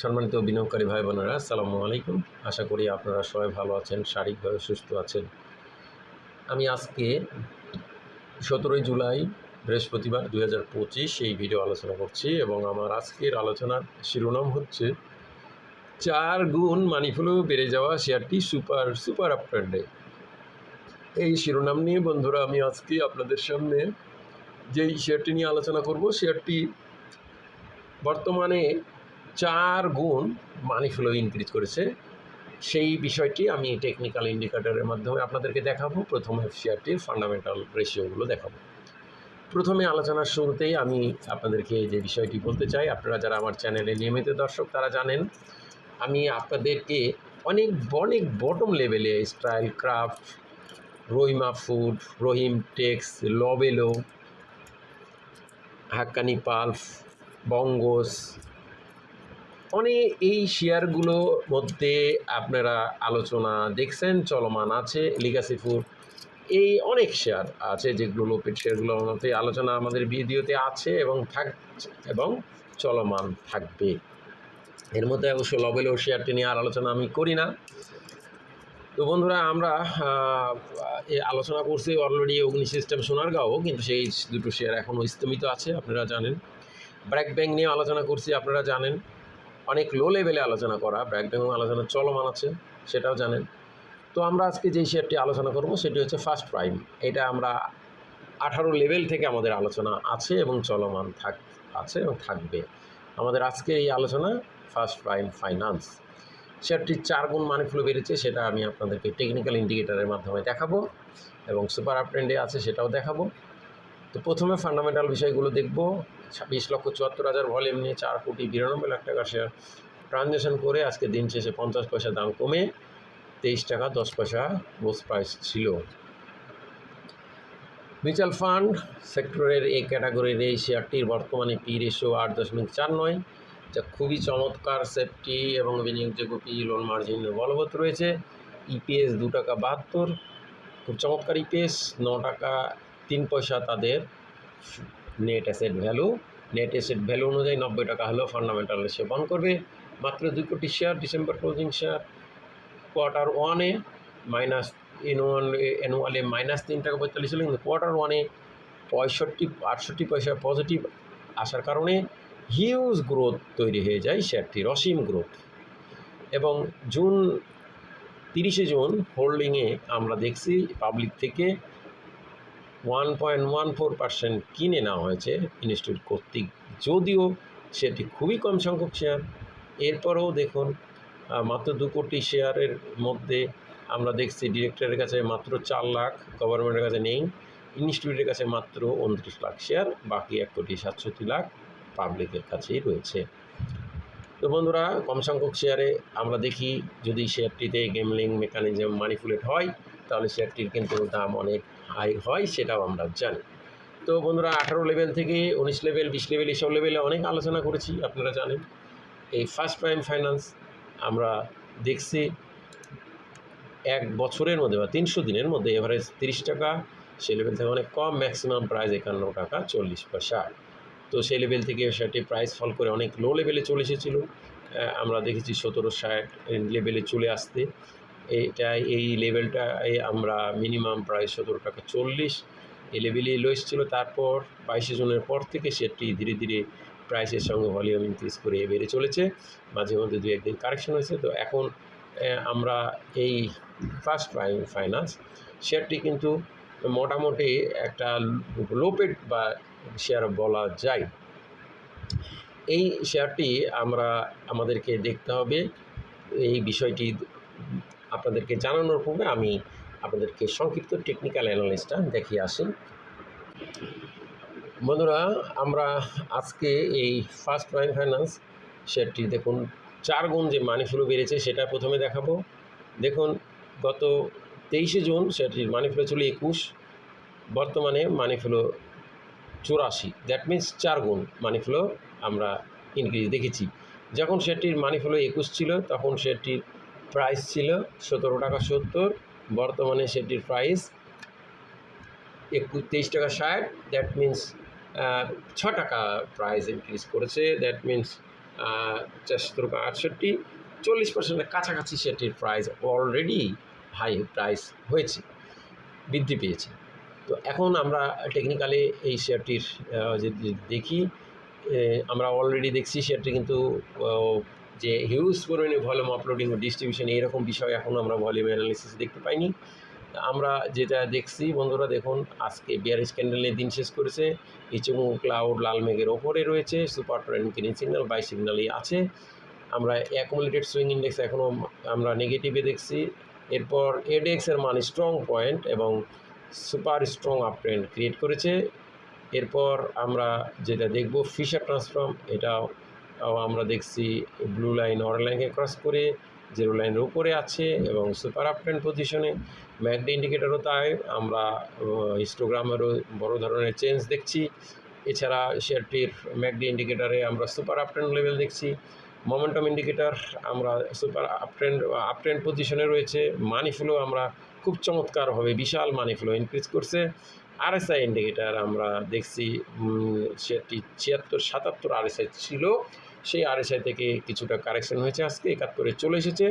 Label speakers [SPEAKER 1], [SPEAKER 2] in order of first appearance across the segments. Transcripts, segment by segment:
[SPEAKER 1] সম্মানিত বিনিয়োগকারী ভাই বোনেরা আসসালামু আলাইকুম। আশা করি আপনারা সবাই ভালো আছেন, শারীরিকভাবে সুস্থ আছেন। আমি আজকে সতেরোই জুলাই, বৃহস্পতিবার দুই হাজার পঁচিশ এই ভিডিও আলোচনা করছি এবং আমার আজকের আলোচনার শিরোনাম হচ্ছে চার গুণ মানিফ্লো বেড়ে যাওয়া শেয়ারটি সুপার সুপার আফটার ডে। এই শিরোনাম নিয়ে বন্ধুরা, আমি আজকে আপনাদের সামনে যেই শেয়ারটি নিয়ে আলোচনা করব, শেয়ারটি বর্তমানে চার গুণ মানি ফ্লো ইনক্রিজ করেছে। সেই বিষয়টি আমি টেকনিক্যাল ইন্ডিকেটরের মাধ্যমে আপনাদেরকে দেখাবো। প্রথমে শেয়ারটির ফান্ডামেন্টাল রেশিওগুলো দেখাবো। প্রথমে আলোচনার শুরুতেই আমি আপনাদেরকে যে বিষয়টি বলতে চাই, আপনারা যারা আমার চ্যানেলে নিয়মিত দর্শক, তারা জানেন, আমি আপনাদেরকে অনেক অনেক বটম লেভেলে style craft Rahima food Rahim text লবেলো হাক্কানি পালফ বঙ্গস অনেক এই শেয়ারগুলোর মধ্যে আপনারা আলোচনা দেখছেন, চলমান আছে লিগাসি ফুড এই অনেক শেয়ার আছে যেগুলো লোপের শেয়ারগুলোর মধ্যে আলোচনা আমাদের ভিডিওতে আছে এবং থাক, এবং চলমান থাকবে। এর মধ্যে অবশ্য লবেলো শেয়ারটি নিয়ে আর আলোচনা আমি করি না। তো বন্ধুরা, আমরা আলোচনা করছি অলরেডি অগ্নি সিস্টেম সোনারগাঁও, কিন্তু সেই দুটো শেয়ার এখনও স্থমিত আছে, আপনারা জানেন। ব্র্যাক ব্যাংক নিয়ে আলোচনা করছি, আপনারা জানেন। অনেক লো লেভেলে আলোচনা করা ব্র্যাক ব্যাংক আলোচনা চলমান আছে, সেটাও জানেন। তো আমরা আজকে যেই শেয়ারটি আলোচনা করব, সেটি হচ্ছে ফার্স্ট প্রাইম এটা আমরা আঠারো লেভেল থেকে আমাদের আলোচনা আছে এবং চলমান থাক, আছে এবং থাকবে। আমাদের আজকে এই আলোচনা ফার্স্ট প্রাইম ফাইন্যান্স শেয়ারটির চার গুণ মানি ফ্লো বেড়েছে, সেটা আমি আপনাদেরকে টেকনিক্যাল ইন্ডিকেটারের মাধ্যমে দেখাবো এবং সুপার আপট্রেন্ডে আছে সেটাও দেখাবো। তো প্রথমে ফান্ডামেন্টাল বিষয়গুলো দেখব। ছাব্বিশ লক্ষ চুয়াত্তর হাজার ভলিউম নিয়ে চার কোটি বিরানব্বই লাখ টাকা শেয়ার ট্রানজ্যাকশন করে আজকে দিন শেষে পঞ্চাশ পয়সা দাম কমে তেইশ টাকা দশ পয়সা বোস প্রাইস ছিল। মিউচুয়াল ফান্ড সেক্টরের এই ক্যাটাগরির এই শেয়ারটির বর্তমানে পি রেশিও আট দশমিক চার নয়, যা খুবই চমৎকার সেফটি এবং বিনিয়োগযোগ্য পি লোন মার্জিন বলবৎ রয়েছে। ইপিএস দু টাকা বাহাত্তর, খুব চমৎকার ইপিএস ন টাকা তিন পয়সা তাদের net asset value net asset value অনুযায়ী নব্বই টাকা হলেও ফান্ডামেন্টাল সে বন্ধ করবে। মাত্র দুই crore share December closing share quarter ওয়ানে মাইনাস অ্যানুয়াল অ্যানুয়ালে মাইনাস তিন টাকা পঁয়তাল্লিশ ছিল কিন্তু কোয়ার্টার ওয়ানে পঁয়ষট্টি, আটষট্টি পয়সা পজিটিভ আসার কারণে হিউজ গ্রোথ তৈরি হয়ে যায় শেয়ারটির অসীম গ্রোথ এবং জুন তিরিশে জুন হোল্ডিংয়ে আমরা দেখছি পাবলিক থেকে one point one four percent কিনে নেওয়া হয়েছে ইনস্টিটিউট কর্তৃক। যদিও সেটি খুবই কম সংখ্যক শেয়ার এরপরেও দেখুন মাত্র দু কোটি শেয়ারের মধ্যে আমরা দেখছি ডিরেক্টরের কাছে মাত্র চার লাখ গভর্নমেন্টের কাছে নেই ইনস্টিটিউটের কাছে মাত্র উনত্রিশ লাখ শেয়ার বাকি এক কোটি সাতষট্টি লাখ পাবলিকের কাছেই রয়েছে। তো বন্ধুরা, কম সংখ্যক শেয়ারে আমরা দেখি যদি শেয়ারটিতে গেমলিং মেকানিজম ম্যানিপুলেট হয়, তাহলে শেয়ারটির কিন্তু দাম অনেক হাই হয়, সেটাও আমরা জানি। তো বন্ধুরা, আঠারো লেভেল থেকে উনিশ লেভেল বিশ লেভেল এসব লেভেলে অনেক আলোচনা করেছি, আপনারা জানেন। এই ফার্স্ট প্রাইম ফাইন্যান্স আমরা দেখছি এক বছরের মধ্যে বা তিনশো দিনের মধ্যে এভারেজ তিরিশ টাকা সে লেভেল থেকে অনেক কম ম্যাক্সিমাম প্রাইস একান্ন টাকা, চল্লিশ পয়সা। তো সেই লেভেল থেকে সেটি প্রাইস ফল করে অনেক লো লেভেলে চলে এসেছিল। আমরা দেখেছি সতেরো ষাট লেভেলে চলে আসতে। এটা এই লেভেলটা আমরা মিনিমাম প্রায় সতেরো টাকা চল্লিশ এই লেভেলেই লো ছিল তারপর বাইশে জুনের পর থেকে সেটি ধীরে ধীরে প্রাইসের সঙ্গে ভলিউম ইনক্রিজ করে বেড়ে চলেছে। মাঝে মধ্যে দু একদিন কারেকশন হয়েছে। তো এখন আমরা এই ফার্স্ট ফাইন্যান্স শেয়ারটি কিন্তু মোটামুটি একটা লোপেড বা শেয়ার বলা যায়। এই শেয়ারটি আমরা আমাদেরকে দেখতে হবে। এই বিষয়টি আপনাদেরকে জানানোর পূর্বে আমি আপনাদেরকে সংক্ষিপ্ত টেকনিক্যাল অ্যানালিস্টটা দেখিয়ে আসি। বন্ধুরা, আমরা আজকে এই ফার্স্ট প্রাইম ফাইন্যান্স শেয়ারটি দেখুন, চার গুণ যে মানি ফ্লো বেড়েছে সেটা প্রথমে দেখাবো। দেখুন, গত তেইশে জুন সেটির মানি ফ্লো ছিল একুশ, বর্তমানে মানি ফ্লো চুরাশি। দ্যাট মিন্স চার গুণ মানি ফ্লো আমরা ইনক্রিজ দেখেছি। যখন সেটির মানি ফ্লো একুশ ছিল, তখন সেটির প্রাইস ছিল সতেরো টাকা সত্তর। বর্তমানে সেটির প্রাইস একুশ তেইশ টাকা ষাট। দ্যাট মিন্স ছ টাকা প্রাইস ইনক্রিজ করেছে। দ্যাট মিন্স চারশো টাকা আটষট্টি। চল্লিশ পার্সেন্টের কাছাকাছি সেটির প্রাইস অলরেডি হাই প্রাইস হয়েছে। বৃদ্ধি পেয়েছে। তো এখন আমরা টেকনিক্যালি এই শেয়ারটির দেখি আমরা অলরেডি দেখছি শেয়ারটি কিন্তু যে হিউজ পরিমাণে ভলিউম আপলোডিং ও ডিস্ট্রিবিউশন এরকম বিষয় এখন আমরা ভলিউম অ্যানালিসিস দেখতে পাইনি। আমরা যেটা দেখছি, বন্ধুরা দেখুন, আজকে বিয়ারিশ ক্যান্ডেলের দিন শেষ করেছে। ইচুমু ক্লাউড লাল মেঘের ওপরে রয়েছে super trend green signal buy সিগন্যালই আছে। আমরা অ্যাকুমুলেটেড সুইং ইন্ডেক্স এখনও আমরা নেগেটিভে দেখছি। এরপর এডেক্সের মান স্ট্রং পয়েন্ট এবং super strong up trend create করেছে। এরপর আমরা যেটা দেখব ফিশার ট্রান্সফর্ম এটাও আমরা দেখছি ব্লু লাইন অরেঞ্জ লাইনকে ক্রস করে জিরো লাইনের উপরে আছে এবং সুপার আপ ট্রেন্ড পজিশনে ম্যাকডি ইন্ডিকেটারও তাই, আমরা হিস্টোগ্রামেরও বড় ধরনের চেঞ্জ দেখছি। এছাড়া শেয়ারটির ম্যাকডি ইন্ডিকেটারে আমরা সুপার আপ ট্রেন্ড লেভেল দেখছি। মোমেন্টাম ইন্ডিকেটার আমরা super up trend up trend পজিশনে রয়েছে। মানি ফ্লো আমরা খুব চমৎকারভাবে বিশাল মানি ফ্লো ইনক্রিজ করছে। আরএসআই ইন্ডিকেটার আমরা দেখছি সেটি ছিয়াত্তর, সাতাত্তর আরএসআই ছিল। সেই আরএসআই থেকে কিছুটা কারেকশন হয়েছে আজকে, একাত্তরে চলে এসেছে।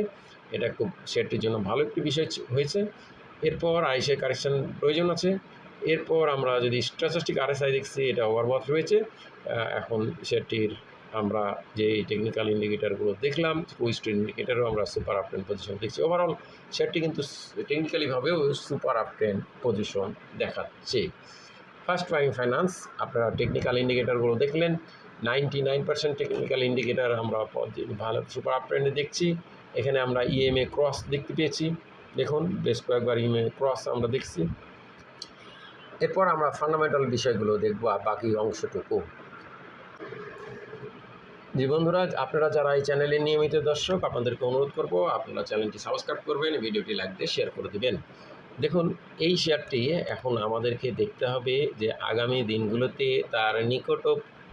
[SPEAKER 1] এটা খুব শেয়ারটির জন্য ভালো একটি বিষয় হয়েছে। এরপর আইসিআই কারেকশন প্রয়োজন আছে। এরপর আমরা যদি স্ট্যাটিস্টিক আরএসআই দেখছি, এটা ওভারবথ রয়েছে এখন শেয়ারটির আমরা যে টেকনিক্যাল ইন্ডিকেটারগুলো দেখলাম কুইস্ট ইন্ডিকেটারও আমরা সুপার আপ ট্রেন্ড পজিশন দেখছি। ওভারঅল শেয়ারটি কিন্তু টেকনিক্যালিভাবেও সুপার আপ ট্রেন্ড পজিশন দেখাচ্ছে। ফার্স্ট প্রাইম ফাইন্যান্স আপনারা টেকনিক্যাল ইন্ডিকেটারগুলো দেখলেন ninety nine percent technical indicator আমরা ভালো সুপার আপ ট্রেন্ডে দেখছি। এখানে আমরা ইএমএ ক্রস দেখতে পেয়েছি। দেখুন, বেশ কয়েকবার ইএমএ ক্রস আমরা দেখছি। এরপর আমরা ফান্ডামেন্টাল বিষয়গুলো দেখব আর বাকি অংশটুকু। জি আপনারা যারা এই চ্যানেলের নিয়মিত দর্শক, আপনাদেরকে অনুরোধ করব, আপনারা চ্যানেলটি সাবস্ক্রাইব করবেন, ভিডিওটি লাইক শেয়ার করে দেবেন। দেখুন, এই শেয়ারটি এখন আমাদেরকে দেখতে হবে যে আগামী দিনগুলোতে তার নিকট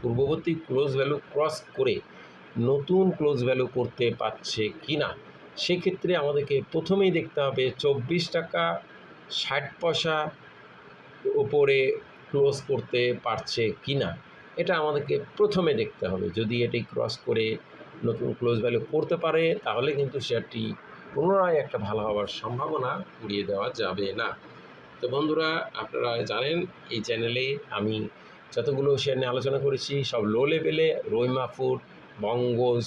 [SPEAKER 1] পূর্ববর্তী ক্লোজ ভ্যালু ক্রস করে নতুন ক্লোজ ভ্যালু করতে পারছে কি না সেক্ষেত্রে আমাদেরকে প্রথমেই দেখতে হবে চব্বিশ টাকা ষাট পয়সা উপরে ক্লোজ করতে পারছে কি না এটা আমাদেরকে প্রথমে দেখতে হবে। যদি এটি ক্রস করে নতুন ক্লোজ ভ্যালু করতে পারে, তাহলে কিন্তু শেয়ারটি পুনরায় একটা ভালো হওয়ার সম্ভাবনা উড়িয়ে দেওয়া যাবে না। তো বন্ধুরা, আপনারা জানেন, এই চ্যানেলে আমি যতগুলো শেয়ার নিয়ে আলোচনা করেছি, সব লো লেভেলে রইমা ফুড বঙ্গোজ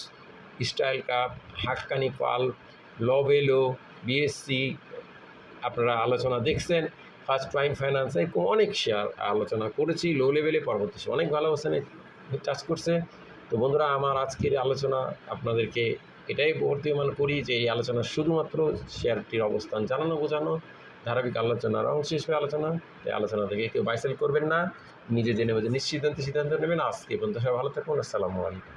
[SPEAKER 1] স্টাইল কাপ, হাক্কানি পাল, লবেলো, বিএসসি, আপনারা আলোচনা দেখছেন ফার্স্ট প্রাইম ফাইন্যান্স এরকম অনেক শেয়ার আলোচনা করেছি লো লেভেলে পরবর্তী অনেক ভালো অবস্থানে চাষ করছে। তো বন্ধুরা, আমার আজকের আলোচনা আপনাদেরকে এটাই বর্তমান করি যে এই আলোচনা শুধুমাত্র শেয়ারটির অবস্থান জানানো, বোঝানো, ধারাবাহিক আলোচনার অংশ হিসেবে আলোচনা। এই আলোচনা থেকে কেউ বাইসেল করবেন না। নিজে জেনে বুঝে নিশ্চিত সিদ্ধান্ত নেবেন। আজকে বন্ধু সবাই ভালো থাকুন। আসসালামু আলাইকুম।